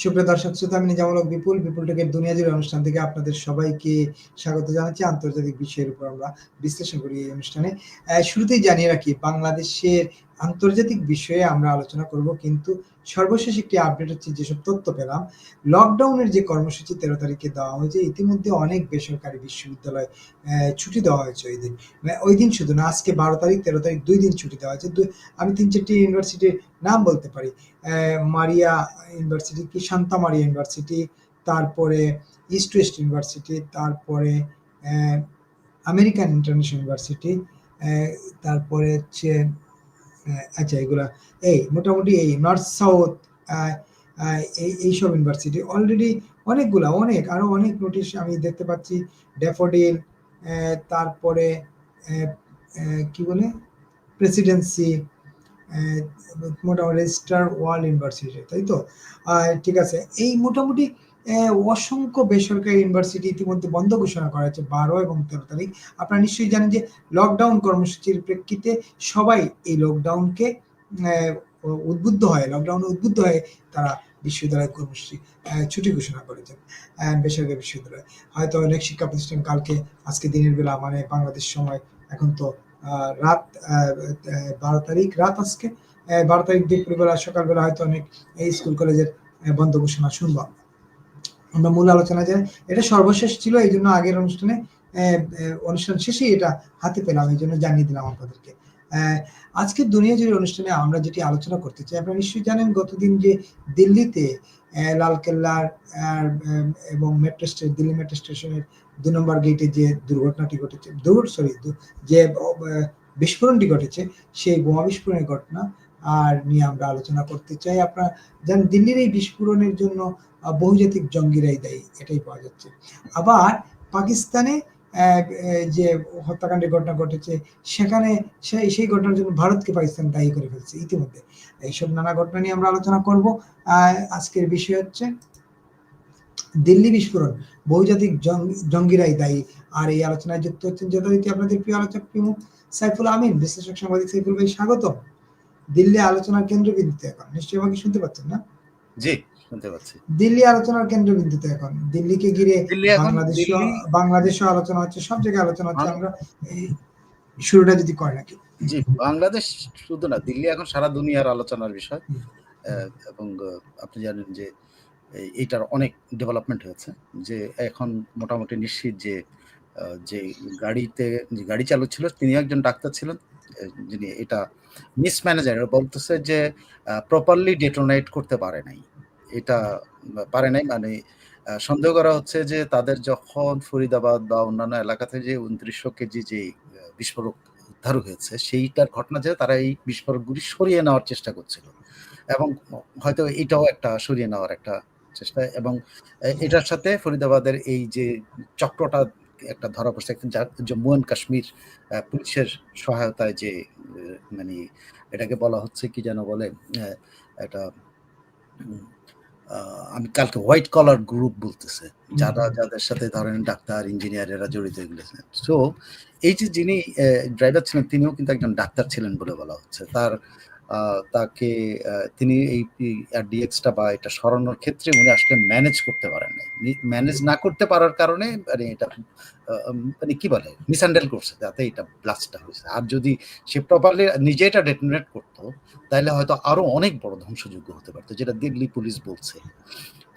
সুপ্রিয় দর্শক শ্রোতা আমি নিজামূলক বিপুল, বিপুল টেকের দুনিয়া জুড়ে অনুষ্ঠান থেকে আপনাদের সবাইকে স্বাগত জানাচ্ছি। আন্তর্জাতিক বিষয়ের উপর আমরা বিশ্লেষণ করি এই অনুষ্ঠানে। শুরুতেই জানিয়ে রাখি বাংলাদেশের আন্তর্জাতিক বিষয়ে আমরা আলোচনা করব কিন্তু সর্বশেষ একটি আপডেট হচ্ছে যেসব তথ্য পেলাম, লকডাউনের যে কর্মসূচি ১৩ তারিখে দেওয়া হয়েছে ইতিমধ্যে অনেক বেসরকারি বিশ্ববিদ্যালয় ছুটি দেওয়া হয়েছে ঐদিন। মানে ঐদিন শুধু না আজকে ১২ তারিখ, ১৩ তারিখ দুই দিন ছুটি দেওয়া হয়েছে। আমি তিন চারটি ইউনিভার্সিটির নাম বলতে পারি। মারিয়া ইউনিভার্সিটি কি শান্তা মারিয়া ইউনিভার্সিটি, তারপরে ইস্ট ওয়েস্ট ইউনিভার্সিটি, তারপরে আমেরিকান ইন্টারন্যাশনাল ইউনিভার্সিটি, তারপরে হচ্ছে আচ্ছা এগুলা এই মোটামুটি এই নর্থ সাউথ এইসব ইউনিভার্সিটি অলরেডি অনেকগুলা অনেক আরও অনেক নোটিশ আমি দেখতে পাচ্ছি। ড্যাফোডিল তারপরে কি বলে? প্রেসিডেন্সি মোটামুটি স্টার ওয়ার্ল্ড ইউনিভার্সিটি, তাই তো? ঠিক আছে। এই মোটামুটি অসংখ্য বেসরকারি ইউনিভার্সিটি ইতিমধ্যে বন্ধ ঘোষণা করা হয়েছে ১২ এবং ১৩ তারিখ। আপনারা নিশ্চয়ই জানেন যে লকডাউন কর্মসূচির প্রেক্ষিতে সবাই এই লকডাউনকে উদ্বুদ্ধ হয় লকডাউনে উদ্বুদ্ধ হয়ে তারা বিশ্ববিদ্যালয় কর্মসূচি ছুটি ঘোষণা করেছেন বেসরকারি বিশ্ববিদ্যালয়। হয়তো অনেক শিক্ষা প্রতিষ্ঠান কালকে, আজকে দিনের বেলা মানে বাংলাদেশ সময় এখন তো রাত ১২ তারিখ, রাত আজকে। ১২ তারিখ দুপুরবেলা, সকালবেলা হয়তো অনেক এই স্কুল কলেজের বন্ধ ঘোষণা শুনব আমরা। মূল আলোচনায় যাই। এটা সর্বশেষ ছিল এইজন্য আগের অনুষ্ঠানে অনুষ্ঠান শেষেই এটা হাতে পেলাম। এই জন্য জানিয়ে দিলাম আপনাদেরকে। অ্যা আজকের দুনিয়া জুড়ে অনুষ্ঠানে আমরা যেটি আলোচনা করতে চাই, আপনারা নিশ্চয়ই জানেন গতদিন যে দিল্লিতে লালকেল্লার এবং মেট্রো স্টে দিল্লি মেট্রো স্টেশনের ২ নম্বর গেটে যে দুর্ঘটনাটি ঘটেছে, দূর সরি যে বিস্ফোরণটি ঘটেছে, সেই বোমা বিস্ফোরণের ঘটনা আর নিয়ে আমরা আলোচনা করতে চাই। আপনারা জানেন দিল্লির এই বিস্ফোরণের জন্য বহুজাতিক জঙ্গিরাই দায়ী, এটাই পাওয়া যাচ্ছে। আবার পাকিস্তানে যে হত্যাকাণ্ডের ঘটনা ঘটেছে সেখানে সেই সেই ঘটনার জন্য ভারতকে পাকিস্তান দায়ী করে ফেলছে ইতিমধ্যে। এইসব নানা ঘটনা নিয়ে আমরা আলোচনা করব। আজকের বিষয় হচ্ছে দিল্লি বিস্ফোরণ, বহুজাতিক জঙ্গিরাই দায়ী। আর এই আলোচনায় যুক্ত হচ্ছেন যথারীতি আপনাদের প্রিয় আলোচক প্রমুখ সাইফুল আমিন, বিশ্লেষক সাংবাদিক সাইফুল ভাই স্বাগতম। দিল্লি আলোচনার কেন্দ্রবিন্দুতে এখন। নিশ্চয়ই আমাকে শুনতে পাচ্ছেন না? জি, শুনতে পাচ্ছি। দিল্লি আলোচনার কেন্দ্রবিন্দুতে এখন। দিল্লিকে ঘিরে বাংলাদেশও বাংলাদেশেও আলোচনা হচ্ছে, সব জায়গায় আলোচনা হচ্ছে। আমরা এই শুরুটা যদি করেন আরকি। জি, বাংলাদেশ শুধু না, দিল্লি এখন সারা দুনিয়ার আলোচনার বিষয়। এবং আপনি জানেন যে এইটার অনেক ডেভেলপমেন্ট হয়েছে। যে এখন মোটামুটি নিশ্চিত যে যে গাড়িতে গাড়ি চালক ছিল তিনিও একজন ডাক্তার ছিলেন। যিনি এটা মিসম্যানেজার বলতেছে যে প্রপারলি ডেটোনেট করতে পারে নাই। এটা পারে নাই মানে সন্দেহ করা হচ্ছে যে তাদের যখন ফরিদাবাদ বা অন্যান্য এলাকাতে যে ২৯০০ কেজি যে বিস্ফোরক উদ্ধার হয়েছে, সেইটার ঘটনা যে তারা এই বিস্ফোরকগুলি সরিয়ে নেওয়ার চেষ্টা করছিল। এবং হয়তো এটাও একটা সরিয়ে নেওয়ার একটা চেষ্টা এবং এটার সাথে ফরিদাবাদের এই যে চক্রটা একটা ধরা পড়ছে যা জম্মু অ্যান্ড কাশ্মীর পুলিশের সহায়তায় যে মানে এটাকে বলা হচ্ছে কি যেন বলে? এটা আমি কালকে হোয়াইট কলার গ্রুপ বলতেছে। যারা যাদের সাথে ধরেন ডাক্তার, ইঞ্জিনিয়ার এরা জড়িত এগুলো। সো এই যে যিনি ড্রাইভার ছিলেন তিনিও কিন্তু একজন ডাক্তার ছিলেন বলে বলা হচ্ছে। তার তাকে তিনি এই এই RDX টা বা এটা সরানোর ক্ষেত্রে উনি আসলে ম্যানেজ করতে পারেন নাই। ম্যানেজ না করতে পারার কারণে মানে এটা মানে কি বলে? মিসহ্যান্ডেল করছে, যাতে এটা ব্লাস্টটা হয়েছে আর যদি সে প্রপারলি নিজে এটা ডেটোনেট করতো তাইলে হয়তো আরও অনেক বড় ধ্বংসযোগ্য হতে পারতো, যেটা দিল্লি পুলিশ বলছে।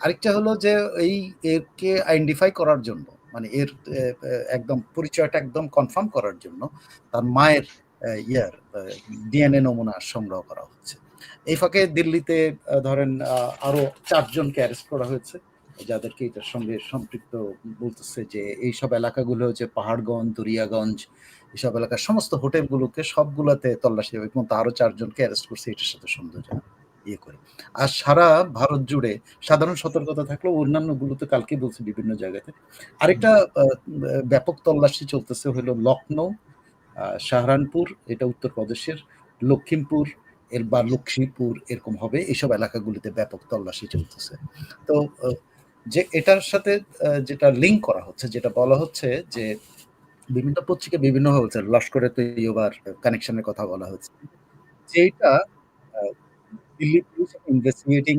আরেকটা হলো যে এই এরকে আইডেন্টিফাই করার জন্য মানে এর একদম পরিচয়টা একদম কনফার্ম করার জন্য, তার মায়ের ইয়ার ডিএনএ নমুনা সংগ্রহ করা হচ্ছে। এই ফাঁকে দিল্লিতে ধরেন আরও ৪ জনকে অ্যারেস্ট করা হয়েছে। যাদেরকে এটার সঙ্গে সম্পৃক্ত বলতেছে যে এইসব এলাকাগুলো হচ্ছে পাহাড়গঞ্জ, দরিয়াগঞ্জ এসব এলাকার সমস্ত হোটেলগুলোকে সবগুলাতে তল্লাশি হবে এবং আরও ৪ জনকে অ্যারেস্ট করছে এটার সাথে সন্দেহজনক ইয়ে করে। আর সারা ভারত জুড়ে সাধারণ সতর্কতা থাকলেও অন্যান্য গুলোতে কালকেই বলছে বিভিন্ন জায়গাতে। আরেকটা ব্যাপক তল্লাশি চলতেছে হলো লখনৌ, সাহারানপুর এটা উত্তরপ্রদেশের, লক্ষিমপুর এর বা লক্ষ্মীপুর এরকম হবে। এইসব এলাকাগুলিতে ব্যাপক তল্লাশি চলতেছে। তো যে এটার সাথে যেটা লিঙ্ক করা হচ্ছে, যেটা বলা হচ্ছে যে বিভিন্ন পত্রিকায় বিভিন্ন বলছে। লস্করে তৈয়বার কানেকশন এর কথা বলা হচ্ছে। যেইটা আ দিল্লি পুলিশ ইনভেস্টিগেটিং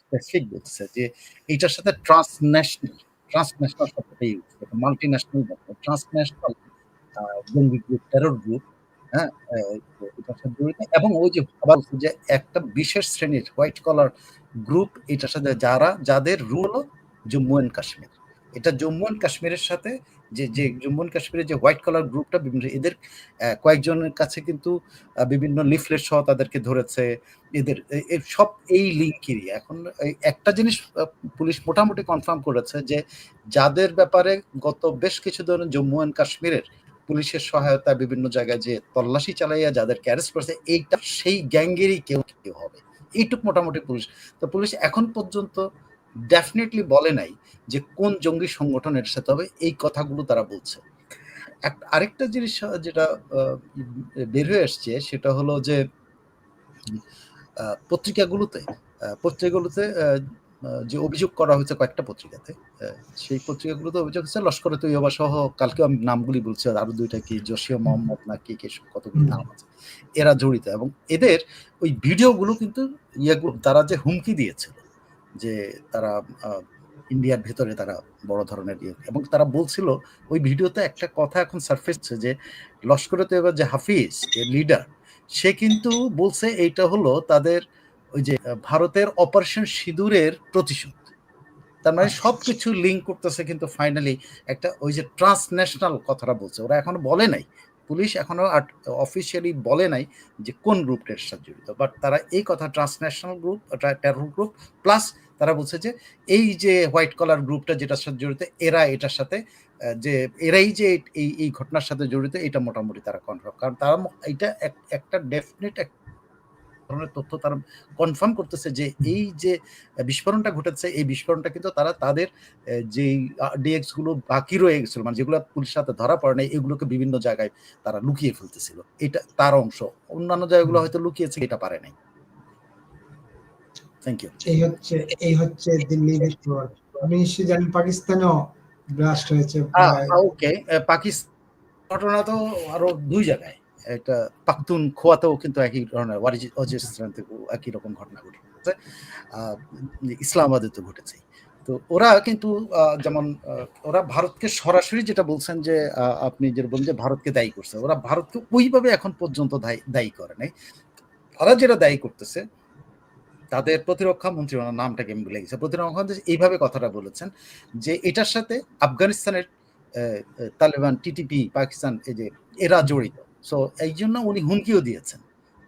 স্পেসিফিক বলছে যে সাথে ট্রান্সন্যাশনাল ট্রান্সন্যাশনাল শব্দটা ইউজ মাল্টি ন্যাশনাল ট্রান্সন্যাশনাল জঙ্গি গ্রুপ টেরর গ্রুপ হ্যাঁ এবং ওই যে আবার যে একটা বিশেষ শ্রেণির হোয়াইট কলার গ্রুপ এটার সাথে যারা, যাদের রুল জম্মু অ্যান্ড কাশ্মীর। এটা জম্মু অ্যান্ড কাশ্মীরের সাথে যে যে জম্মু অ্যান্ড কাশ্মীরের যে হোয়াইট কলার গ্রুপটা বিভিন্ন এদের কয়েকজনের কাছে কিন্তু বিভিন্ন লিফলেট সহ তাদেরকে ধরেছে। এদের সব এই লিঙ্কেরই। এখন একটা জিনিস পুলিশ মোটামুটি কনফার্ম করেছে যে, যাদের ব্যাপারে গত বেশ কিছু ধরনের জম্মু অ্যান্ড কাশ্মীরের পুলিশের সহায়তা বিভিন্ন জায়গায় যে তল্লাশি চালাইয়া যাদের অ্যারেস্ট করেছে এইটা সেই গ্যাঙ্গেরই কেউ কেউ হবে। এইটুক মোটামুটি পুলিশ। তো পুলিশ এখন পর্যন্ত ডেফিনেটলি বলে নাই যে কোন জঙ্গি সংগঠনের সাথে হবে, এই কথাগুলো তারা বলছে। আরেকটা জিনিস যেটা বের হয়ে আসছে সেটা হলো যে পত্রিকাগুলোতে পত্রিকাগুলোতে যে অভিযোগ করা হয়েছে কয়েকটা পত্রিকাতে সেই পত্রিকাগুলোতে অভিযোগ হচ্ছে লস্করে তৈয়বা সহ কালকে আমি নামগুলি বলছি আরও দুইটা কি জসিয়া মোহাম্মদ না কি কি কতগুলি নাম আছে এরা জড়িত। এবং এদের ওই ভিডিওগুলো কিন্তু ইয়েগুলো তারা যে হুমকি দিয়েছিল যে তারা ইন্ডিয়ার ভেতরে তারা বড় ধরনের ইয়ে এবং তারা বলছিল ওই ভিডিওতে একটা কথা এখন সার্ফেস যে লস্করে তৈয়বা যে হাফিজ যে লিডার সে কিন্তু বলছে এইটা হলো তাদের ওই যে ভারতের অপারেশন সিঁদুরের প্রতিশোধ। তার মানে আচ্ছা। সবকিছু লিঙ্ক করতেছে কিন্তু ফাইনালি একটা ওই যে ট্রান্সন্যাশনাল কথাটা বলছে। ওরা এখনও বলে নাই। পুলিশ এখনও অফিসিয়ালি বলে নাই যে কোন গ্রুপটার সাথে জড়িত। বাট তারা এই কথা transnational group terror group plus তারা বলছে যে এই যে হোয়াইট কলার গ্রুপটা যেটার সাথে জড়িত এরা এটার সাথে যে এরাই যে এই এই ঘটনার সাথে জড়িত এটা মোটামুটি তারা কনফার্ম কারণ তারা এটা এক- একটা ডেফিনেট ধরনের তথ্য তারা কনফার্ম করতেছে যে এই যে বিস্ফোরণটা ঘটেছে এই বিস্ফোরণটা কিন্তু তারা তাদের যেই ডিএক্সগুলো বাকি রয়ে গেছিল মানে যেগুলো পুলিশের সাথে ধরা পড়ে নাই এগুলোকে বিভিন্ন জায়গায় তারা লুকিয়ে ফেলতেছিল। এটা তার অংশ। অন্যান্য জায়গাগুলো হয়তো লুকিয়েছে এটা পারে নাই। থ্যাংক ইউ এই হচ্ছে এই হচ্ছে দিল্লি বিস্ফোরণ আপনি নিশ্চয়ই জানেন পাকিস্তানেও ব্লাস্ট হয়েছে ওকে পাকিস্তান ঘটনা তো আরও দুই জায়গায়। একটা পাখতুন খোয়াতেও কিন্তু একই ধরনের ওয়ারিজ- একই রকম ঘটনা ঘটেছে ইসলামাবাদে তো ঘটেছে তো ওরা কিন্তু যেমন ওরা ভারতকে সরাসরি যেটা বলছেন যে আপনি যেটা বলছেন যে ভারতকে দায়ী করছে, ওরা ভারতকে ওইভাবে এখন পর্যন্ত দায়ী করে নাই। তারা যেটা দায়ী করতেছে, তাদের প্রতিরক্ষা মন্ত্রী ওনার নামটাকে আমি ভুলে গেছি, প্রতিরক্ষা মন্ত্রী এইভাবে কথাটা বলেছেন যে এটার সাথে আফগানিস্তানের তালেবান, টিটিপি, পাকিস্তান, এই যে, এরা জড়িত। সো এই জন্য উনি হুমকিও দিয়েছেন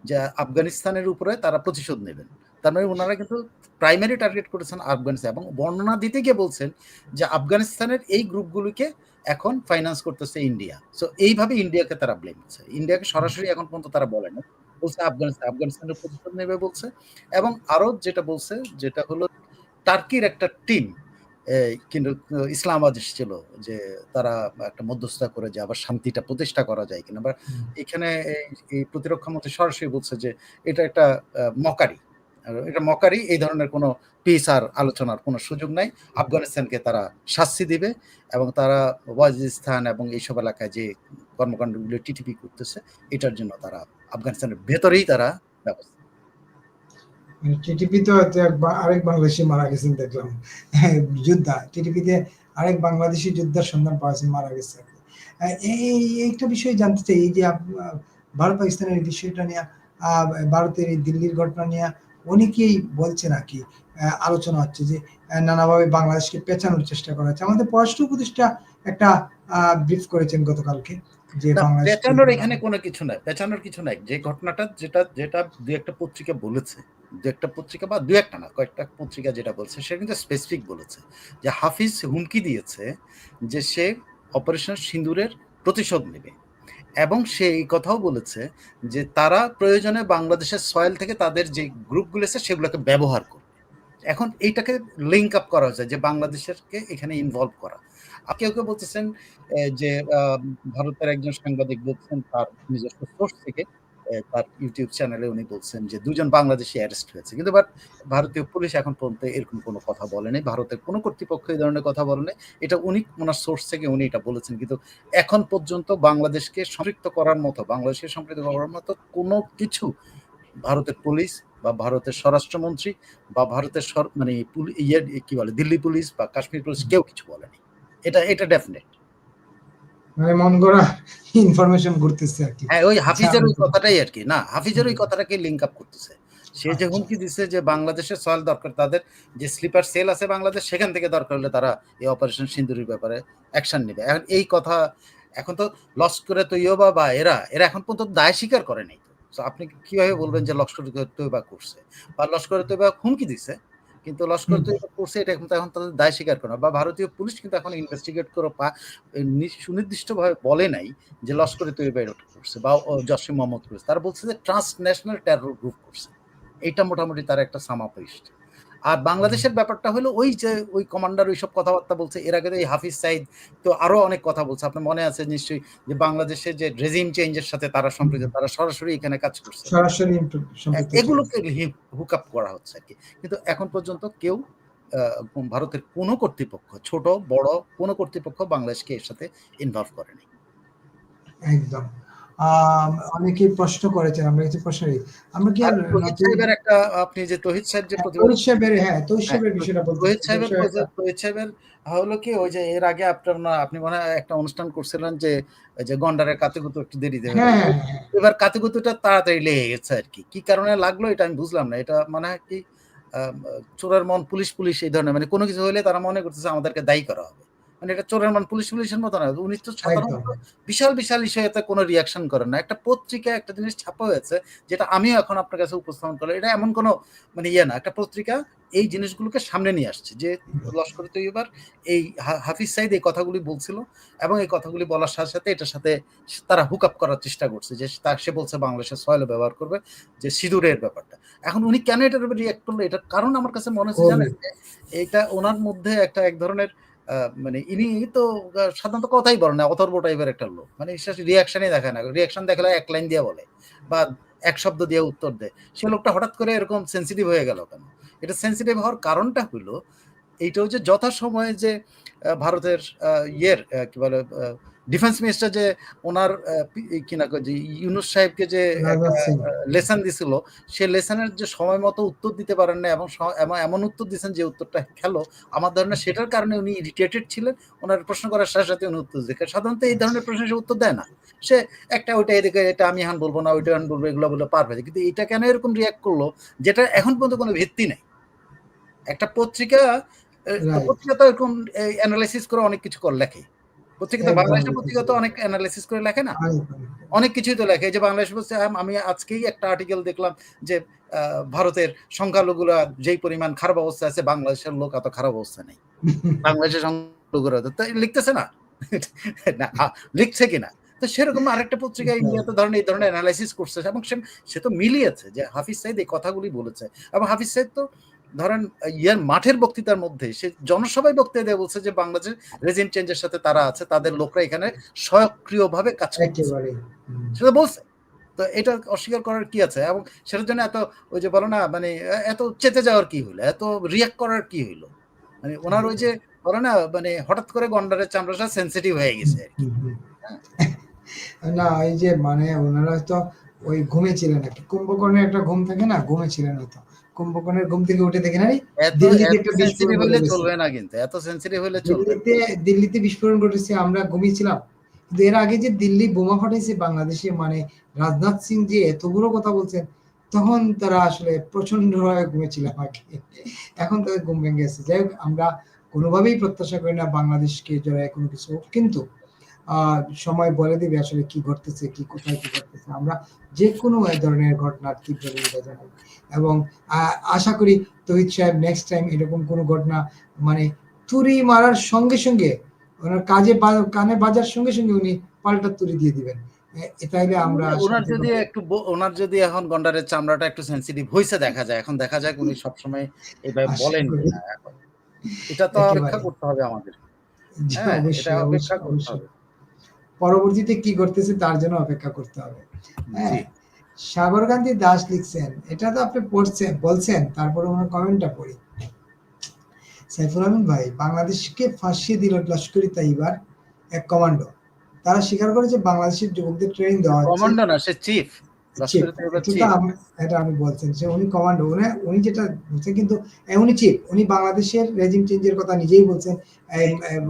যে আফগানিস্তানের উপরে তারা প্রতিশোধ নেবেন। তার মানে ওনারা কিন্তু প্রাইমারি টার্গেট করেছেন আফগানিস্তান এবং বর্ণনা দিতে গিয়ে বলছেন যে আফগানিস্তানের এই গ্রুপগুলিকে এখন ফাইন্যান্স করতেছে ইন্ডিয়া। সো এইভাবে ইন্ডিয়াকে তারা ব্লেম করছে। ইন্ডিয়াকে সরাসরি এখন পর্যন্ত তারা বলে না বলছে আফগানিস্তান আফগানিস্তানের প্রতিশোধ নেবে বলছে। এবং আরও যেটা বলছে, যেটা হলো টার্কির একটা টিম কিন্তু ইসলামাবাদ এসেছিল যে তারা একটা মধ্যস্থতা করে যে আবার শান্তিটা প্রতিষ্ঠা করা যায় কিনা। বা এখানে এই- এই প্রতিরক্ষা মন্ত্রী সরাসরি বলছে যে এটা একটা মকারি। এটা মকারি এই ধরনের কোনো পিস আর আলোচনার কোনো সুযোগ নাই। আফগানিস্তানকে তারা শাস্তি দিবে এবং তারা ওয়াজিস্তান এবং এইসব এলাকায় যে কর্মকাণ্ডগুলো টিটিপি করতেছে এটার জন্য তারা আফগানিস্তানের ভেতরেই তারা ব্যবস্থা টিটিপি তো আরেক বাংলাদেশি মারা গেছেন, দেখলাম। যোদ্ধা টিটিপিতে আরেক বাংলাদেশি যোদ্ধার সন্ধান পাওয়া মারা গেছে এই এইটা বিষয়ে জানতে চাই, এই যে ভারত পাকিস্তানের বিষয়টা নিয়ে ভারতের এই দিল্লির ঘটনা নিয়ে অনেকেই বলছে নাকি আলোচনা হচ্ছে যে নানাভাবে বাংলাদেশকে পেঁচানোর চেষ্টা করা হচ্ছে। আমাদের পররাষ্ট্র উপদেষ্টা একটা ব্রিফ করেছেন গতকালকে। পেঁচানোর এখানে কোনো কিছু নাই পেঁচানোর কিছু নাই। যে ঘটনাটা যেটা যেটা দু একটা পত্রিকা বলেছে দু একটা পত্রিকা বা দু একটা না কয়েকটা পত্রিকা যেটা বলছে সে কিন্তু স্পেসিফিক বলেছে যে হাফিজ হুমকি দিয়েছে যে সে অপারেশন সিন্দুরের প্রতিশোধ নেবে। এবং সে এই কথাও বলেছে যে তারা প্রয়োজনে বাংলাদেশের সয়েল থেকে তাদের যে গ্রুপগুলো আছে সেগুলোকে ব্যবহার করবে। এখন এইটাকে লিঙ্ক আপ করা হয়েছে যে বাংলাদেশেরকে এখানে ইনভলভ করা। কেউ কেউ বলতেছেন যে ভারতের একজন সাংবাদিক বলছেন তার নিজস্ব সোর্স থেকে তার ইউটিউব চ্যানেলে উনি বলছেন যে, দুজন বাংলাদেশি অ্যারেস্ট হয়েছে। কিন্তু বাট ভারতীয় পুলিশ এখন পর্যন্ত এরকম কোনো কথা বলেনি ভারতের কোনো কর্তৃপক্ষ এই ধরনের কথা বলেনি এটা উনি, ওনার সোর্স থেকে উনি এটা বলেছেন। কিন্তু এখন পর্যন্ত বাংলাদেশকে সম্পৃক্ত করার মতো, বাংলাদেশকে সম্পৃক্ত করার মতো কোনো কিছু ভারতের পুলিশ বা ভারতের স্বরাষ্ট্রমন্ত্রী বা ভারতের মানে ইয়ে কি বলে, দিল্লি পুলিশ বা কাশ্মীর পুলিশ কেউ কিছু বলেনি। এটা এটা ডেফিনেট মানে মন গড়া ইনফরমেশন ঘুরতেছে আর কি। হ্যাঁ ওই হাফিজের ওই আচ্ছা, কথাটাই আর কি না হাফিজের ওই কথাটাকে লিঙ্ক আপ করতেছে। সে যে আচ্ছা। হুমকি দিচ্ছে যে বাংলাদেশের সয়েল দরকার তাদের যে স্লিপার সেল আছে বাংলাদেশ সেখান থেকে দরকার হলে তারা এই অপারেশন সিন্দুরের ব্যাপারে অ্যাকশন নেবে। এখন এই কথা এখন তো লস্করে তৈয়বা বা এরা এরা এখন পর্যন্ত দায় স্বীকার করে নাই তো। আপনি কীভাবে বলবেন যে লস্কর তৈবা করছে? বা লস্করে তৈবা হুমকি দিছে? কিন্তু লস্কর তো করছে এটা কিন্তু এখন তাদের দায় স্বীকার করে না। বা ভারতীয় পুলিশ কিন্তু এখন ইনভেস্টিগেট করে বা সুনির্দিষ্টভাবে বলে নাই যে লস্করে তৈরি এটা করছে বা জসিম মোহাম্মদ করছে। তারা বলছে যে ট্রান্স ন্যাশনাল টেরর গ্রুপ করছে। এটা মোটামুটি তার একটা সামাপিষ্ট আর বাংলাদেশের ব্যাপারটা হলো ওই যে ওই কমান্ডার ওইসব কথাবার্তা বলছে এর আগে এই হাফিজ সাইদ তো আরও অনেক কথা বলছে। আপনার মনে আছে নিশ্চয়ই যে বাংলাদেশের যে রেজিম চেঞ্জের সাথে তারা সম্পৃক্ত তারা সরাসরি এখানে কাজ করছে। এগুলোকে হুক আপ করা হচ্ছে আর কি। কিন্তু এখন পর্যন্ত কেউ ভারতের কোনো কর্তৃপক্ষ ছোট বড় কোনো কর্তৃপক্ষ বাংলাদেশকে এর সাথে ইনভলভ করেনি। একদম। আম, অনেকেই প্রশ্ন করেছেন আমরা কিছু প্রশ্ন আমরা কি সাহেবের একটা আপনি যে তহিদ সাহেব যে তহিদ সাহেবের হ্যাঁ তহিদ সাহেবের বিষয়টা বলতে সাহেবের সাহেবের হলো কি ওই যে এর আগে আপনার না আপনি মনে হয় একটা অনুষ্ঠান করছিলেন যে ওই যে গন্ডারের কাতিগুতো একটু দেরিতে হয়ে হ্যাঁ। হ্যাঁ, হ্যাঁ। এবার কাতিগুতোটা তাড়াতাড়ি লেগে গেছে আর কি। কি কারণে লাগল এটা আমি বুঝলাম না। এটা মানে কি আহ, চোরের মন পুলিশ পুলিশ এই ধরনের মানে কোনো কিছু হলে তারা মনে করতেছে আমাদেরকে দায়ী করা হবে। মানে এটা চোরের মন পুলিশ পুলিশের মতো না। উনি তো সাধারণত বিশাল বিশাল ইস্যুতে কোনো রিয়াকশন করেন না। একটা পত্রিকা একটা জিনিস ছাপা হয়েছে যেটা আমিও এখন আপনার কাছে উপস্থাপন করলাম। এটা এমন কোনো মানে ইয়ে না একটা পত্রিকা এই জিনিসগুলোকে সামনে নিয়ে আসছে যে লস্কর তৈবার এই হাফিজ সাইদ এই কথাগুলি বলছিল এবং এই কথাগুলি বলার সাথে সাথে এটার সাথে তারা হুক আপ করার চেষ্টা করছে যে তা- সে বলছে বাংলাদেশের সয়েল ব্যবহার করবে যে সিঁদুরের ব্যাপারটা। এখন উনি কেন এটার উপর রিয়াক্ট করল? এটার কারণ আমার কাছে মনে হচ্ছে জানেন এটা ওনার মধ্যে একটা এক ধরনের আহ, মানে ইনি তো সাধারণত কথাই বলে না, অথর্ব টাইপের একটা লোক। মানে রিয়াকশনই দেখে না। রিয়াকশন দেখালে এক লাইন দিয়ে বলে বা এক শব্দ দিয়ে উত্তর দেয়। সে লোকটা হঠাৎ করে এরকম সেন্সিটিভ হয়ে গেল কেন? এটা সেন্সিটিভ হওয়ার কারণটা হলো এইটা হচ্ছে যথাসময়ে যে ভারতের ইয়ের কি বলে ডিফেন্স মিনিস্টার যে ওনার কিনা যে ইউনুস সাহেবকে যে লেসন দিছিল সে লেসনের যে সময় মতো উত্তর দিতে পারেন না এবং এমন- উত্তর দিয়েছেন যে উত্তরটা খেলো আমার ধারণা সেটার কারণে উনি ইরিটেটেড ছিলেন। ওনার প্রশ্ন করার সাথে সাথে উনি উত্তর দেখে সাধারণত এই ধরনের প্রশ্ন সে উত্তর দেয় না। সে একটা ওইটা এদিকে এটা আমি হান বলব না ওইটা হান বলব এগুলো বলে পারবে কিন্তু এটা কেন এরকম রিয়াক্ট করল যেটা এখন পর্যন্ত কোনো ভিত্তি নেই। একটা পত্রিকা পত্রিকা তো এরকম অ্যানালাইসিস করে অনেক কিছু করে লেখে। পত্রিকা তো বাংলাদেশের পত্রিকা তো অনেক অ্যানালাইসিস করে লেখে না? অনেক কিছুই তো লেখে। যে বাংলাদেশ আমি আজকেই একটা আর্টিকেল দেখলাম যে ভারতের সংখ্যালঘুরা যেই পরিমাণ খারাপ অবস্থা আছে বাংলাদেশের লোক এত খারাপ অবস্থা নেই। বাংলাদেশের সংখ্যালঘুরা তাই লিখতেছে না? না লিখছে কিনা তো সেরকম আরেকটা পত্রিকা ইন্ডিয়াতে ধরনের এই ধরনের অ্যানালাইসিস করছে। এবং সে সে তো মিলিয়েছে যে হাফিজ সাইদ এই কথাগুলি বলেছে। এবং হাফিজ সাইদ তো ধরেন ইয়ার মাঠের বক্তৃতার মধ্যে সে জনসভায় বক্তৃতা দিয়ে বলছে যে বাংলাদেশ রেজিম চেঞ্জের সাথে তারা আছে তাদের লোকরা এখানে সক্রিয়ভাবে কাজ করছে। সেটা বলছে। তো এটা অস্বীকার করার কি আছে? এবং সেটার জন্য এত ওই যে বলো না মানে এত চেতে যাওয়ার কি হইল? এত রিয়াক্ট করার কি হইল? মানে ওনার ওই যে বলো না মানে হঠাৎ করে গন্ডারের চামড়াটা সেন্সিটিভ হয়ে গেছে। না এই যে মানে ওনারা তো ওই ঘুমেছিলেন একটা কুম্ভকর্ণের একটা ঘুম থাকে না ঘুমেছিলেন হয়তো। কুম্ভকর্ণের ঘুম থেকে উঠে আরে এত দিল্লিতে বিস্ফোরণ সেন্সিটিভ হলে ঘটে গেছে। চলবে না কিন্তু এত সেন্সিটিভ হলে দিল্লিতে দিল্লিতে বিস্ফোরণ ঘটেছে আমরা ঘুমিয়েছিলাম। কিন্তু এর আগে যে দিল্লি বোমা ফাটাইছে বাংলাদেশে মানে রাজনাথ সিং যে এত বড় কথা বলছেন তখন তারা আসলে প্রচণ্ড ভাবে ঘুমেছিলাম আগে এখন তাদের ঘুম ভেঙে গেছে। যাই হোক আমরা কোনোভাবেই প্রত্যাশা করি না বাংলাদেশকে জড়ায় কোনো কিছু কিন্তু সময় বলে দিবে আসলে কি ঘটতেছে কি কোথায় কি ঘটতেছে। আমরা যে কোনো ধরনের ঘটনার তীব্র নিন্দা জানাই। এবং আশা করি তহিদ সাহেব নেক্সট টাইম এরকম কোনো ঘটনা মানে তুড়ি মারার সঙ্গে সঙ্গে ওনার কাজে কানে বাজার সঙ্গে সঙ্গে উনি পাল্টা তুরি দিয়ে দিবেন। তাইলে আমরা ওনার যদি একটু ওনার যদি এখন গন্ডারের চামড়াটা একটু সেন্সিটিভ হয়েছে দেখা যায়। এখন দেখা যায় উনি সবসময় এইভাবে বলেন এখন। এটা তো অপেক্ষা করতে হবে আমাদের। হ্যাঁ এটা অপেক্ষা করতে হবে। পরবর্তীতে কি করতেছে তার জন্য অপেক্ষা করতে হবে। হ্যাঁ জি। সাগর গান্ধী দাস লিখছেন এটা তো আপনি পড়ছেন বলছেন তারপরে ওনার কমেন্টটা পড়ি। সাইফুল আমিন ভাই বাংলাদেশকে ফাঁসিয়ে দিল লস্করি তাইবার এক কমান্ডো। তারা স্বীকার করে যে বাংলাদেশের যুবকদের ট্রেনিং দেওয়া হচ্ছে। কমান্ডো না সে চিফ এটা আমি বলছেন যে উনি কমান্ডো উনি উনি যেটা বলছেন কিন্তু উনি চিফ উনি বাংলাদেশের রেজিম চেঞ্জের কথা নিজেই বলছেন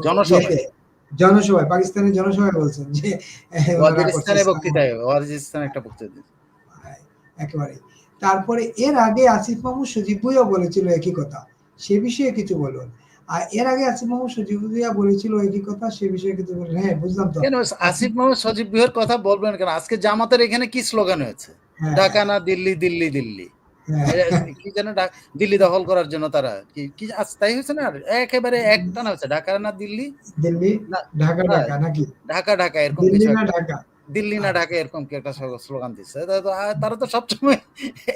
জনসভায়। জনসভায় পাকিস্তানের জনসভায় বলছেন যে বক্তৃতায় একটা বক্তৃতা দিয়েছে। একেবারে তারপরে এর আগে আসিফ মাহমুদ সজীব ভুইয়া বলেছিল একই কথা সে বিষয়ে কিছু বলুন। আর এর আগে আসিফ মাহমুদ সজীব ভুইয়া বলেছিল একই কথা সে বিষয়ে কিছু বলুন। হ্যাঁ বুঝলাম তো। কেন আসিফ মোহাম্মদ সজীব বিহর কথা বলবেন কেন? আজকে জামাতের এখানে কি স্লোগান হয়েছে? হ্যাঁ, ঢাকা না দিল্লি দিল্লি দিল্লি? হ্যাঁ, কি যেন দিল্লি দখল করার জন্য তারা। কি কি তাই হয়েছে না? একেবারে একটা না হয়েছে। ঢাকা না দিল্লি? দিল্লি না, ঢাকা ঢাকা নাকি? ঢাকা ঢাকা এরকম কিছু ঢাকা? দিল্লি না ঢাকা এরকম কি একটা স্লোগান দিচ্ছে। তো, তারা তো সবসময়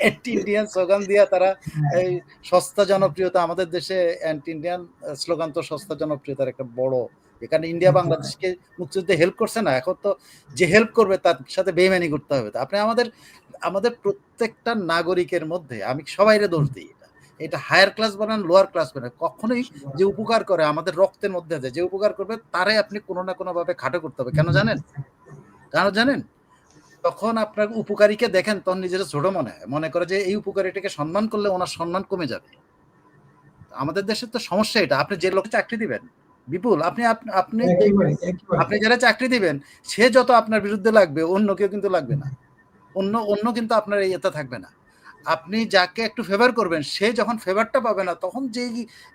অ্যান্টি ইন্ডিয়ান স্লোগান দিয়া তারা হ্যাঁ, এই সস্তা জনপ্রিয়তা আমাদের দেশে অ্যান্টি ইন্ডিয়ান স্লোগান তো সস্তা জনপ্রিয়তার একটা বড়। এখানে ইন্ডিয়া বাংলাদেশকে মুক্তিযুদ্ধে হেল্প করছে না। এখন তো যে হেল্প করবে তার সাথে বেইমানি করতে হবে। আপনি আমাদের আমাদের প্রত্যেকটা নাগরিকের মধ্যে আমি সবাইরে দোষ দিই এটা। এটা হায়ার ক্লাস বানান লোয়ার ক্লাস বানান। কখনোই যে উপকার করে আমাদের রক্তের মধ্যে আছে যে উপকার করবে তারে আপনি কোনো না কোনো ভাবে খাটো করতে হবে। কেন জানেন? কেন জানেন? তখন আপনার উপকারীকে দেখেন তখন নিজের ছোট মনে হয়। মনে করে যে এই উপকারীটাকে সম্মান করলে ওনার সম্মান কমে যাবে। আমাদের দেশের তো সমস্যা এটা। আপনি যে লোক চাকরি দিবেন বিপুল আপনি আপনি আপনি যারা চাকরি দিবেন সে যত আপনার বিরুদ্ধে লাগবে অন্য কেউ কিন্তু লাগবে না। অন্য অন্য কিন্তু আপনার এই এতে থাকবে না। আপনি যাকে একটু ফেভার করবেন, সে যখন ফেভারটা পাবে না, তখন যে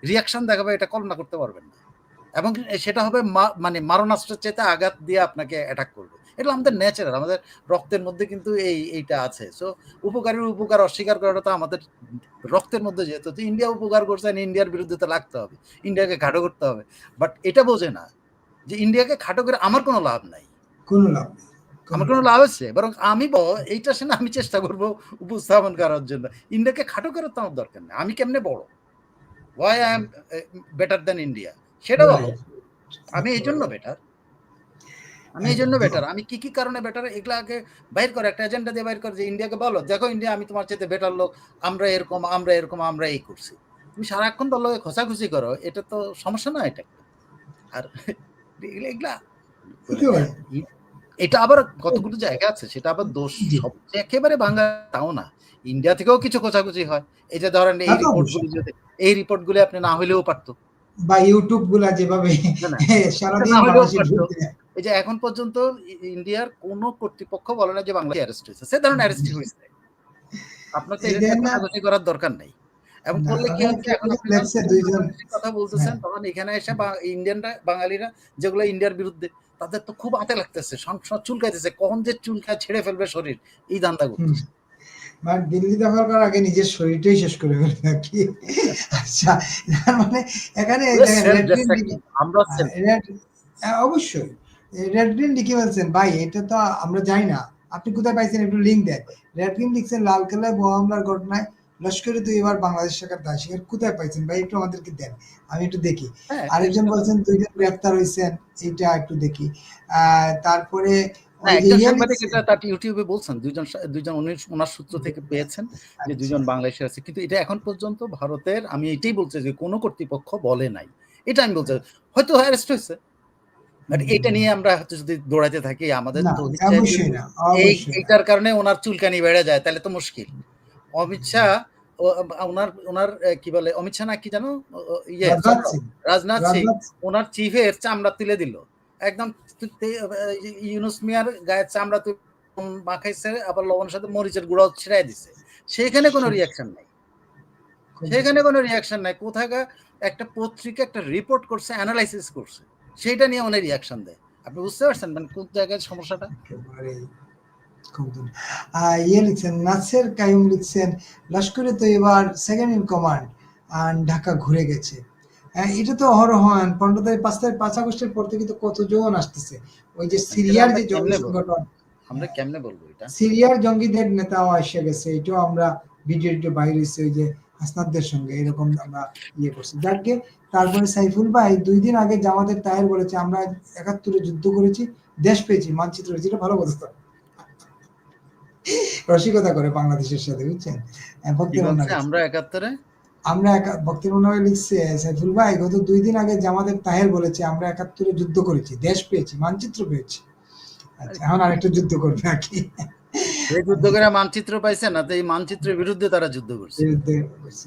রিয়াকশন দেখাবে, এটা কল্পনা করতে পারবেন না। এবং সেটা হবে মানে মারণাস্ত্রের চেয়ে আঘাত দিয়ে আপনাকে অ্যাটাক করবে। এটা আমাদের ন্যাচারাল আমাদের রক্তের মধ্যে কিন্তু এই, এইটা আছে। সো উপকারের উপকার, অস্বীকার করাটা তো আমাদের রক্তের মধ্যে যেহেতু। তো ইন্ডিয়া উপকার করছে ইন্ডিয়ার বিরুদ্ধে তো লাগতে হবে। ইন্ডিয়াকে খাটো করতে হবে। বাট এটা বোঝে না যে ইন্ডিয়াকে খাটো করে আমার কোনো লাভ নাই। কোনো লাভ নেই। আমার কোনো লাভ আছে? বরং আমি এইটা শুনে আমি চেষ্টা করব উপস্থাপন করার জন্য। ইন্ডিয়াকে খাটো করার তো আমার দরকার নেই। আমি কেমনে বড়? Why I am better than India সেটা বলো। আমি এই জন্য বেটার আমি এই জন্য বেটার আমি কি কি কারণে বেটার এগুলাকে বাইর করে, একটা এজেন্ডা দিয়ে বাইর করে যে ইন্ডিয়াকে বলো, দেখো ইন্ডিয়া আমি তোমার চাইতে বেটার লোক। আমরা এরকম আমরা এরকম, আমরা এই করছি। তুমি সারাক্ষণ তোর লোকে খোঁচাখুচি করো, এটা তো সমস্যা না এটা। আর এগুলা- এটা আবার কতগুলো জায়গা আছে সেটা আবার দোষ। একেবারে বাংলা তাও না। ইন্ডিয়া থেকেও কিছু খোঁচাখুচি হয়। এই যে ধরেন এই তা রিপোর্ট গুলি যদি এই রিপোর্ট গুলি আপনি না হইলেও পারতো। বা ইউটিউবগুলা যেভাবে এই যে এখন পর্যন্ত ইন্ডিয়ার কোন কর্তৃপক্ষ বলে না যে বাংলাদেশ অ্যারেস্ট হয়েছে। সে ধরনের অ্যারেস্ট হয়েছে। আপনার তো করার দরকার নাই। এবং করলে কি হচ্ছে এখন আপনি দুইজন- কথা বলতেছেন হ্যাঁ। তখন এখানে এসে বা- ইন্ডিয়ানরা বাঙালিরা যেগুলো ইন্ডিয়ার বিরুদ্ধে তাদের তো খুব আতে লাগতেছে সংসার চুলকাইতেছে কখন যে চুলকায় ছেড়ে ফেলবে শরীর এই দান্দা করতেছে। মানে দিল্লি দখল করার আগে নিজের শরীরটাই শেষ করে ফেলবে আচ্ছা তার মানে এখানে. আমরা হ্যাঁ, অবশ্যই। রেড গ্রিন লিখে বলছেন ভাই এটা তো আমরা যাই না। আপনি কোথায় পাইছেন? একটু লিঙ্ক দেন। রেড গ্রিন লিখছেন লালকেল্লায় বোমা হামলার ঘটনায়। লস্করে তো এবার বাংলাদেশ দায় কোথায় পাইছেন? ভাই একটু আমাদেরকে দেন। আমি একটু দেখি। হ্যাঁ, আরেকজন বলছেন দুইজন গ্রেফতার হয়েছেন এইটা একটু দেখি। তারপরে না, ওই যে একজন সাংবাদিক লিখছে- এটা তার ইউটিউবে বলছেন দুইজন সা- দুইজন ওনার সূত্র থেকে পেয়েছেন যে দুইজন বাংলাদেশে আছে। কিন্তু এটা এখন পর্যন্ত ভারতের আমি এটাই বলছি যে কোনো কর্তৃপক্ষ বলে নাই। এটা আমি বলছি হয়তো অ্যারেস্ট হয়েছে। বাট এটা নিয়ে আমরা হয়তো যদি দৌড়াতে থাকি আমাদের। এইটার কারণে ওনার চুলকানি বেড়ে যায় তাহলে তো মুশকিল। অমিত শাহ ওনার ওনার কি বলে অমিত শাহ না কি জানো? ইয়ে রাজনাথ সিং। ওনার চিফের চামড়া তুলে দিল। একদম ইউনুস মিয়ার গায়ের চামড়া মাখাইছে আবার লবণের সাথে মরিচের গুঁড়াও ছিড়াই দিছে। সেখানে কোনো রিয়াকশন নাই। সেখানে কোনো রিয়াকশন নাই। কোথাকা একটা পত্রিকা একটা রিপোর্ট করছে অ্যানালাইসিস করছে। সেটা নিয়ে উনি রিয়াকশন দেয়। আপনি বুঝতে পারছেন মানে কোন জায়গায় সমস্যাটা? খুব। ইয়ে লিখছেন নাসের লিখছেন লস্করে তো এবার সেকেন্ড ইন কমান্ড ঢাকা ঘুরে গেছে। এটা তো অহরহন পনেরো তারিখ পাঁচ তারিখ পাঁচ আগস্টের পর থেকে তো কতজন আসতেছে? ওই যে সিরিয়ার যে জঙ্গি সংগঠন আমরা কেমনে বলব এটা? সিরিয়ার জঙ্গিদের নেতাও এসে গেছে এটাও আমরা ভিডিও বাইরে এসে ওই যে হাসনাদদের সঙ্গে এরকম আমরা ইয়ে করছি। যাকে তারপরে সাইফুল ভাই দুই দিন আগে জামাতের তায়ের বলেছে আমরা একাত্তরে যুদ্ধ করেছি দেশ পেয়েছি মানচিত্র হয়েছে এটা ভালো কথা রসিকতা করে বাংলাদেশের সাথে বুঝছেন? মুন্না আমরা একাত্তরে? আমরা ভক্তির মুন্নাভাই লিখছে সাইফুল ভাই গত দুই দিন আগে জামাতের তাহের বলেছে আমরা একাত্তরে যুদ্ধ করেছি দেশ পেয়েছি মানচিত্র পেয়েছি। আচ্ছা এখন আরেকটা যুদ্ধ করবে নাকি এই যুদ্ধ করে মানচিত্র পাইছে না তো এই মানচিত্রের বিরুদ্ধে তারা যুদ্ধ করছে।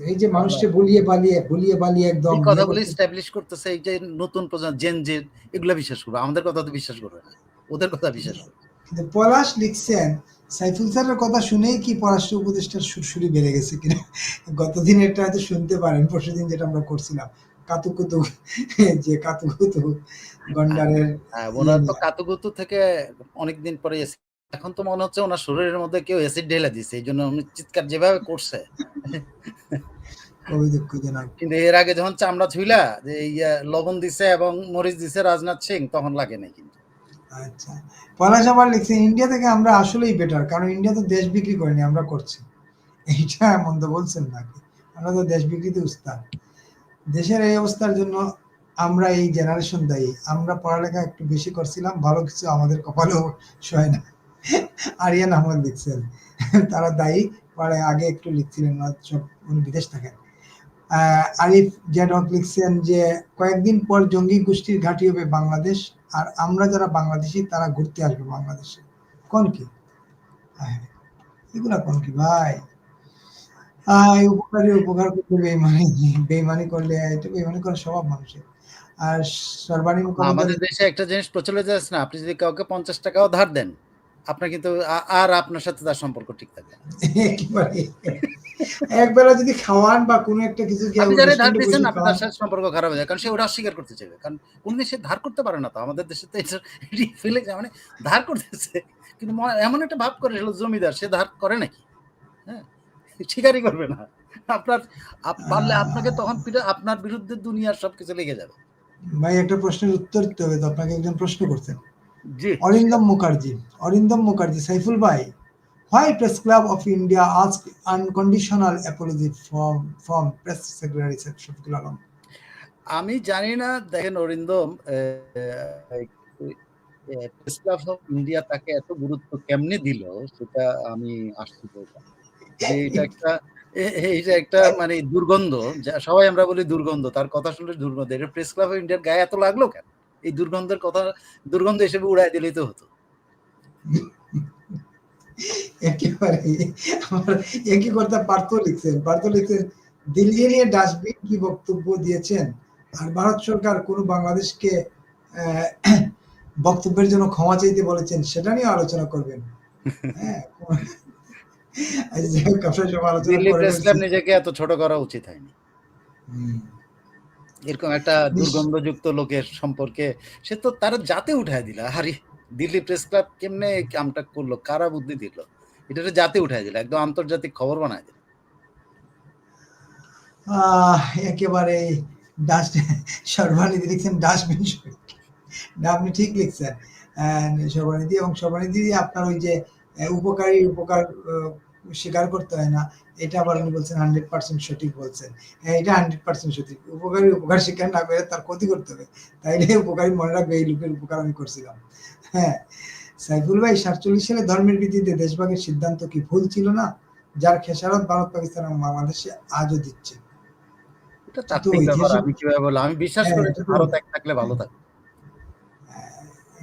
এই যে মানুষকে বলিয়ে বালিয়ে বলিয়ে বালিয়ে একদম কথাগুলো করছে। করতেছে এই যে নতুন প্রজন্ম জেন জে এগুলা বিশ্বাস করবে। আমাদের কথা তো বিশ্বাস করবে না। ওদের কথা বিশ্বাস করবে। কিন্তু পলাশ লিখছেন সাইফুল স্যারের কথা শুনেই কি পররাষ্ট্র উপদেষ্টার সুরসুরি বেড়ে গেছে কিনা? গতদিন এটা হয়তো শুনতে পারেন পরশুদিন যেটা আমরা করছিলাম। কাতুকুতু যে কাতুকুতু গন্ডারের হ্যাঁ, ওনার তো কাতুকুতু থেকে অনেকদিন পরে এখন তো মনে হচ্ছে ওনার শরীরের মধ্যে কেউ অ্যাসিড ঢেলে দিছে এই জন্য উনি চিৎকার যেভাবে করছে। খুবই দুঃখজনক। কিন্তু এর আগে যখন চামড়া ছুইলা যে ইয়া লবণ দিছে এবং মরিচ দিছে রাজনাথ সিং তখন লাগে নাই কিন্তু। আচ্ছা। পলাশ আবার লিখছে ইন্ডিয়া থেকে আমরা আসলেই বেটার কারণ ইন্ডিয়া তো দেশ বিক্রি করেনি, আমরা করছি। এইটা মন্দ বলছেন নাকি? আমরা তো দেশ বিক্রিতে উস্তাদ। দেশের এই অবস্থার জন্য আমরা এই জেনারেশন দায়ী। আমরা পড়ালেখা একটু বেশি করছিলাম, ভালো কিছু আমাদের কপালেও সয় না। আরিয়ান আহমদ লিখছেন, তারা দায়ী, পরে আগে একটু লিখছিলেন সব উনি বিদেশ থাকেন। আরিফ জেডক লিখছেন যে, কয়েকদিন পর জঙ্গি গোষ্ঠীর ঘাঁটি হবে বাংলাদেশ। আর আমরা যারা বাংলাদেশি তারা ঘুরতে আসবে বাংলাদেশে। কোন কি? এগুলা কোন কি ভাই? আহ, উপকারী উপকার করতে বেইমানি বেইমানি করলে এটা বেইমানি করার স্বভাব মানুষের। আর সর্বানিম আমাদের দেশে একটা জিনিস প্রচলিত আছে না আপনি যদি কাউকে পঞ্চাশ টাকাও ধার দেন আপনার কিন্তু আর আপনার সাথে তার সম্পর্ক ঠিক থাকে। একবেলা যদি খাওয়ান বা কোনো একটা কিছু ধার রেস্টুরেন্টে আপনার সাথে সম্পর্ক খারাপ হয়ে যায় কারণ সে ওটা অস্বীকার করতে চাইবে। কারণ কোন দেশে ধার করতে পারে না তো আমাদের দেশে তো এটা ফেলে যায় মানে ধার করতেছে। কিন্তু এমন একটা ভাব করে হলো জমিদার সে ধার করে নাকি? হ্যাঁ? স্বীকারই করবে না। আপনার পারলে আপনাকে তখন আপনার বিরুদ্ধে দুনিয়ার সবকিছু লেগে যাবে। ভাই একটা প্রশ্নের উত্তর দিতে হবে তো আপনাকে একজন প্রশ্ন করছেন জি অরিন্দম মুখার্জি অরিন্দম মুখার্জি সাইফুল ভাই why press club of india asked unconditional apology from from press secretary Shafiqul Alam. আমি জানি না দেখেন Arindam press club of India তাকে এত গুরুত্ব কেমনে দিল সেটা আমি আশ্চর্য যে এটা একটা এ- এ- একটা মানে দুর্গন্ধ যা সবাই আমরা বলি দুর্গন্ধ তার কথা শুনলে দুর্গন্ধ। এটা প্রেস ক্লাব অফ ইন্ডিয়ার গায়ে এত লাগল কেন? এই দুর্গন্ধের কথা দুর্গন্ধ হিসেবে উড়াই দিলেই তো হতো। একেবারে আমার একই কথা পার্থ লিখছেন। পার্থ লিখছেন দিল্লি নিয়ে ডাস্টবিন কি বক্তব্য দিয়েছেন? আর ভারত সরকার কোন বাংলাদেশকে বক্তব্যের জন্য ক্ষমা চাইতে বলেছেন সেটা নিয়ে আলোচনা করবেন। হ্যাঁ। নিজেকে এত ছোট করা উচিত হয়নি। এরকম একটা দুর্গন্ধযুক্ত লোকের সম্পর্কে সে তো তারা জাতে উঠায় দিল। আরে দিল্লি প্রেস ক্লাব কেমনে কামটা করল? কারা বুদ্ধি দিল? এটা তো জাতে উঠায় দিল একদম আন্তর্জাতিক খবর বানায় দিল। একেবারে ডাস্ট সর্বানিধি লিখছেন ডাস্টবিন আপনি ঠিক লিখছেন। সর্বানিধি এবং সর্বানিধি আপনার ওই যে উপকারী উপকার স্বীকার করতে হয় না। এটা আবার উনি বলছেন হান্ড্রেড পার্সেন্ট সঠিক বলছেন। হ্যাঁ এটা হান্ড্রেড পার্সেন্ট সঠিক। উপকারী উপকার স্বীকার না করে তার ক্ষতি করতে হবে। তাইলে উপকারী মনে রাখবে এই লোকের উপকার আমি করছিলাম। হ্যাঁ সাইফুল ভাই সাতচল্লিশ সালে ধর্মের ভিত্তিতে দেশভাগের সিদ্ধান্ত কি ভুল ছিল না? যার খেসারত ভারত পাকিস্তান এবং বাংলাদেশে আজও দিচ্ছে। এটা চাকরির ব্যাপার ঐতিহাসিক- আমি কীভাবে বললাম? আমি বিশ্বাস করি এটা যে তো- ভারত এক থাকলে ভালো থাকে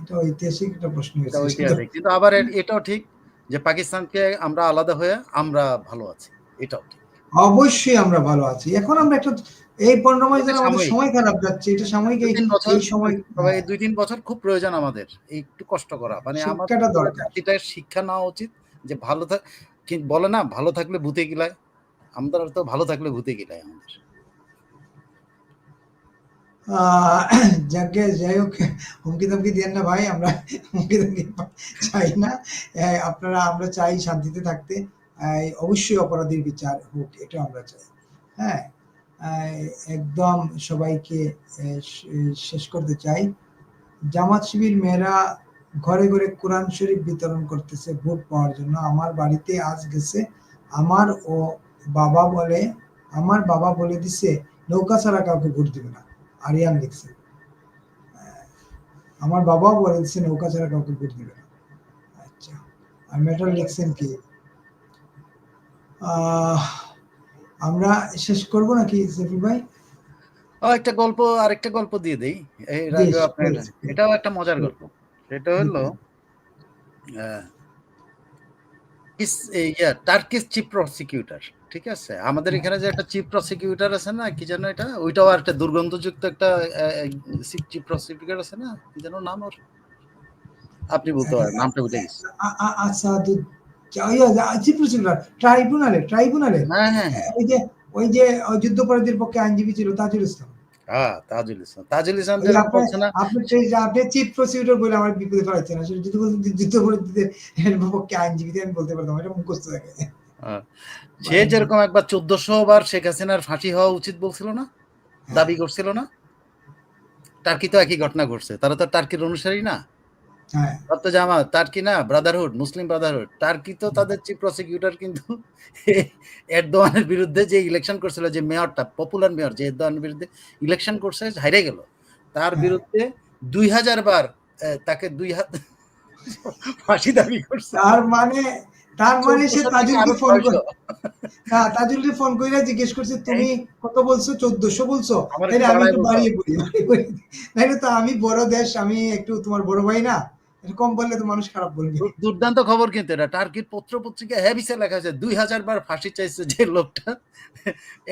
এটা ঐতিহাসিক একটা প্রশ্ন এটা হয়েছে। কিন্তু আবার এটাও ঠিক যে পাকিস্তানকে আমরা আলাদা হয়ে আমরা ভালো আছি। এটাও ঠিক। অবশ্যই আমরা ভালো আছি। এখন আমরা একটা এই পনেরো মাস ধরে আমাদের সময় খারাপ যাচ্ছে এটা সাময়িক এই সময় দুই তিন বছর খুব প্রয়োজন আমাদের একটু কষ্ট করা। মানে শিক্ষাটা দরকার। জাতিটা শিক্ষা নেওয়া উচিত যে ভালো থাক বলে না ভালো থাকলে ভূতে গিলায় আমরা তো ভালো থাকলে ভূতে গিলায় আমাদের। আহ, যাকে যাই হোক হুমকি ধমকি দেন না ভাই আমরা হুমকি ধমকি চাই না। আহ, আপনারা আমরা চাই শান্তিতে থাকতে। অবশ্যই অপরাধীর বিচার হোক, এটা আমরা চাই। হ্যাঁ একদম সবাইকে শেষ করতে চাই। জামাত শিবির মেয়েরা ঘরে ঘরে কোরআন শরীফ বিতরণ করতেছে ভোট পাওয়ার জন্য। আমার বাড়িতে আজ গেছে, আমার ও বাবা বলে, আমার বাবা বলে দিছে, নৌকা ছাড়া কাউকে ভোট দিবে না। আরিয়ান লিখছে। আমার বাবাও বলে দিচ্ছে নৌকা ছাড়া কাউকে ভোট দিবে না। আচ্ছা আর মেটাল লিখছেন কি? আমরা শেষ করব নাকি সেফি ভাই? ও একটা গল্প আরেকটা গল্প দিয়ে দেই। এর আগে আপনার এটাও একটা মজার গল্প। সেটা হলো ইয়া টার্কিস চিফ প্রসিকিউটর ঠিক আছে? আমাদের এখানে যে একটা চিফ প্রসিকিউটর আছে না কি যেন এটা? ওইটাও একটা দুর্গন্ধযুক্ত একটা চিফ প্রসিকিউটর আছে না? কি যেন নাম ওর? আপনি বলতে পারেন নামটা উঠে গেছে। আ- ট্রাইব্যুনালে ট্রাইব্যুনালে হ্যাঁ হ্যাঁ। হ্যাঁ ওই যে ওই যে যুদ্ধাপরাধীর পক্ষে আইনজীবী ছিল তাজুল ইসলাম। হ্যাঁ তাজুল ইসলাম। তাজুল ইসলাম ওই যেটা আপনার- বলছে না আপনি আপনি চিফ প্রসিকিউটর বলে আমার বিপদে পড়াচ্ছেন আসলে যুদ্ধ যুদ্ধাপরাধীদের পক্ষে আইনজীবীদের আমি বলতে পারতাম এটা মুখস্থ থাকে। হ্যাঁ। সে যেরকম একবার চোদ্দশো বার শেখ হাসিনার ফাঁসি হওয়া উচিত বলছিল না? দাবি করছিল না? টার্কি তো একই ঘটনা ঘটছে? তারা তো টার্কির অনুসারী না? হ্যাঁ রক্ত জামা টার্কি না ব্রাদারহুড মুসলিম ব্রাদারহুড টার্কি তো তাদের চিফ প্রসিকিউটর কিন্তু এরদোয়ানের বিরুদ্ধে যে ইলেকশন করছিল যে মেয়রটা পপুলার মেয়র যে এরদোয়ানের বিরুদ্ধে ইলেকশন করছে হাইরে গেল। তার হ্যাঁ। বিরুদ্ধে দুই হাজার বার তাকে দুই হাত ফাঁসি দাবি করছে। তার মানে তার মানে সে তাজুলকে ফোন করে 600 না তাজুলকে ফোন করে জিজ্ঞেস করছে তুমি কত বলছো? চোদ্দশো বলছো? তাহলে আমি একটু বাড়িয়ে বলি তো আমি বড় দেশ আমি একটু তোমার বড় ভাই না? এটা কম বললে তো মানুষ খারাপ বলবে। দুর্দান্ত খবর কিন্তু এটা। টার্কির পত্র পত্রিকা হ্যাবিসে লেখা আছে দুই হাজার বার ফাঁসি চাইছে যে লোকটা।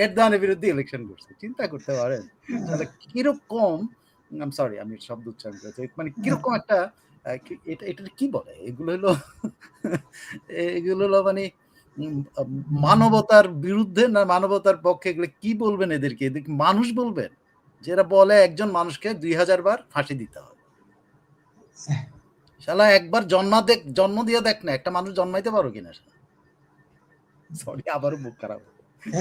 এরদোয়ানের বিরুদ্ধে ইলেকশন করছে। চিন্তা করতে পারেন। তাহলে কীরকম আম সরি আমি শব্দ উচ্চারণ করেছি। মানে কীরকম একটা এটা এটা কি বলে? এগুলো হলো এগুলো হলো মানে মানবতার বিরুদ্ধে না মানবতার পক্ষে? এগুলো কি বলবেন এদেরকে? এদেরকে মানুষ বলবেন? যেটা বলে একজন মানুষকে দুই হাজার বার ফাঁসি দিতে হবে। শালা একবার জন্মা দেখ, জন্ম দিয়ে দেখ না, একটা মানুষ জন্মাইতে পারো কিনা সরি আবারও মুখ খারাপ।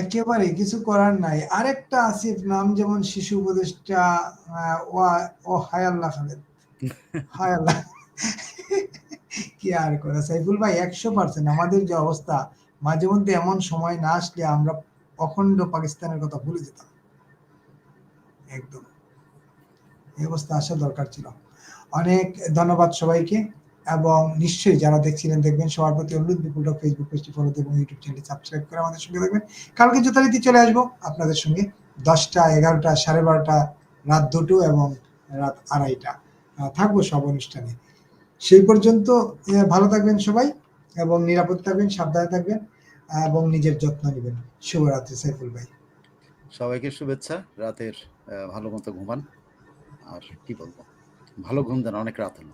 একেবারে কিছু করার নাই। আরেকটা আসিফ, নাম যেমন শিশু উপদেষ্টা ও হায়াল্লাহ খালেদ। হায়াল্লাহ কি আর করা, সাইফুল ভাই, একশো পার্সেন্ট আমাদের যে অবস্থা, মাঝে মধ্যে এমন সময় না আসলে আমরা অখণ্ড পাকিস্তানের কথা ভুলে যেতাম। একদম। এই অবস্থা আসা দরকার ছিল। অনেক ধন্যবাদ সবাইকে, এবং নিশ্চয়ই যারা দেখছিলেন দেখবেন সবার প্রতি অনুরোধ, বিপুল ফেসবুক পেজটি ফলো এবং ইউটিউব চ্যানেলটি সাবস্ক্রাইব করে আমাদের সঙ্গে থাকবেন। কালকে যথারীতি চলে আসব আপনাদের সঙ্গে দশটা, এগারোটা, সাড়ে বারোটা, রাত দুটো এবং রাত আড়াইটা। থাকব সব অনুষ্ঠানে। সেই পর্যন্ত ভালো থাকবেন সবাই এবং নিরাপদ থাকবেন, সাবধানে থাকবেন, এবং নিজের যত্ন নেবেন। শুভরাত্রি, সাইফুল ভাই। সবাইকে শুভেচ্ছা, রাতের ভালো মতো ঘুমান। আর কি বলব? ভালো ঘুম দেন অনেক রাত হলো।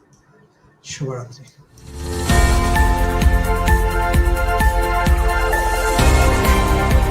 শুভরাত্রি।